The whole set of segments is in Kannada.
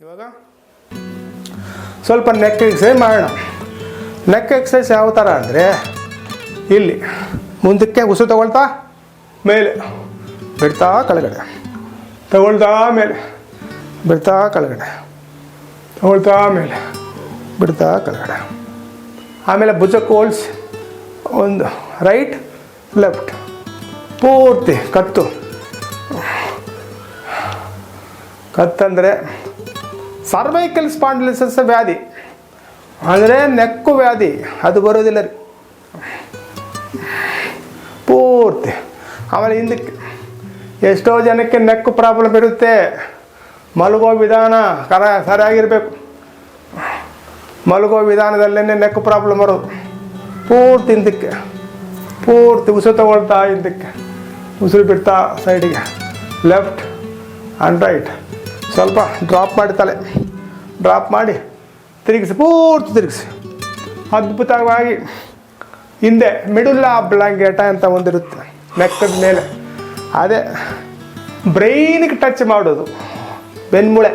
ಇವಾಗ ಸ್ವಲ್ಪ ನೆಕ್ ಎಕ್ಸೈಸ್ ಮಾಡೋಣ. ನೆಕ್ ಎಕ್ಸೈಸ್ ಯಾವ ಥರ ಅಂದರೆ, ಇಲ್ಲಿ ಮುಂದಕ್ಕೆ ಉಸು ತಗೊಳ್ತಾ, ಮೇಲೆ ಬಿಡ್ತಾ ಕೆಳಗಡೆ. ತಗೊಳ್ತಾ ಮೇಲೆ ಬಿಡ್ತಾ ಕೆಳಗಡೆ. ತಗೊಳ್ತಾ ಮೇಲೆ ಬಿಡ್ತಾ ಕೆಳಗಡೆ. ಆಮೇಲೆ ಭುಜ ಕೋಲ್ಸ್ ಒಂದು ರೈಟ್ ಲೆಫ್ಟ್ ಪೂರ್ತಿ ಕತ್ತು. ಕತ್ತಂದರೆ ಸರ್ವೈಕಲ್ ಸ್ಪಾಂಡಿಲಿಸಸ್ ವ್ಯಾಧಿ. ಅಂದರೆ ನೆಕ್ಕು ವ್ಯಾಧಿ, ಅದು ಬರೋದಿಲ್ಲ ರೀ. ಪೂರ್ತಿ. ಆಮೇಲೆ ಹಿಂದಕ್ಕೆ ಎಷ್ಟೋ ಜನಕ್ಕೆ ನೆಕ್ಕು ಪ್ರಾಬ್ಲಮ್ ಇರುತ್ತೆ. ಮಲಗೋ ವಿಧಾನ ಕರ, ಸರಿಯಾಗಿರಬೇಕು. ಮಲಗೋ ವಿಧಾನದಲ್ಲೇ ನೆಕ್ಕು ಪ್ರಾಬ್ಲಮ್ ಬರೋದು. ಪೂರ್ತಿ ಹಿಂದಕ್ಕೆ. ಪೂರ್ತಿ ಉಸಿರು ತಗೊಳ್ತಾ ಹಿಂದಕ್ಕೆ. ಉಸಿರು ಬಿಡ್ತಾ ಸೈಡಿಗೆ ಲೆಫ್ಟ್ ಆ್ಯಂಡ್ ರೈಟ್ ಸ್ವಲ್ಪ ಡ್ರಾಪ್ ಮಾಡಿ ತಲೆ. ಡ್ರಾಪ್ ಮಾಡಿ ತಿರುಗಿಸಿ, ಪೂರ್ತಿ ತಿರುಗಿಸಿ. ಅದ್ಭುತವಾಗಿ ಹಿಂದೆ ಮಿಡುಲ್ಲ ಬ್ಲಾಂಕೆಟ ಅಂತ ಒಂದಿರುತ್ತೆ ನೆಕ್ಕದ ಮೇಲೆ. ಅದೇ ಬ್ರೈನಿಗೆ ಟಚ್ ಮಾಡೋದು, ಬೆನ್ಮೂಳೆ.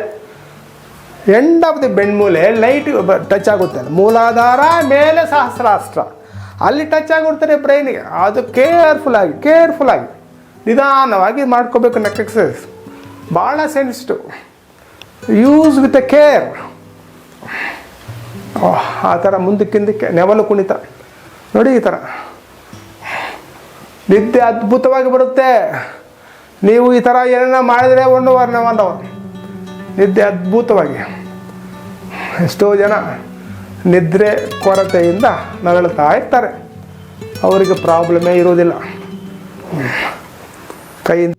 ಎಂಡ್ ಆಫ್ ದಿ ಬೆನ್ಮೂಳೆ ಲೈಟ್ ಟಚ್ ಆಗುತ್ತೆ ಮೂಲಾಧಾರ ಮೇಲೆ ಸಹಸ್ರಾಸ್ತ್ರ. ಅಲ್ಲಿ ಟಚ್ ಆಗಿಬಿಡ್ತಾರೆ ಬ್ರೈನಿಗೆ ಅದು ಕೇರ್ಫುಲ್ ಆಗಿ ಕೇರ್ಫುಲ್ ಆಗಿ ನಿಧಾನವಾಗಿ ಮಾಡ್ಕೋಬೇಕು ನೆಕ್ ಎಕ್ಸಸೈಸ್ ಭಾಳ sensitive. Use with a care ಆ ಥರ ಮುಂದಕ್ಕಿಂದಕ್ಕೆ ನೆವಲು ಕುಣಿತ. ನೋಡಿ ಈ ಥರ. ನಿದ್ದೆ ಅದ್ಭುತವಾಗಿ ಬರುತ್ತೆ. ನೀವು ಈ ಥರ ಏನನ್ನ ಮಾಡಿದರೆ ಒನ್ ವಾರ ಒನ್ ಅವರ್ ನಿದ್ದೆ ಅದ್ಭುತವಾಗಿ. ಎಷ್ಟೋ ಜನ ನಿದ್ರೆ ಕೊರತೆಯಿಂದ ನರಳುತ್ತಾ ಇರ್ತಾರೆ. ಅವರಿಗೆ ಪ್ರಾಬ್ಲಮೇ ಇರೋದಿಲ್ಲ ಕೈಯಿಂದ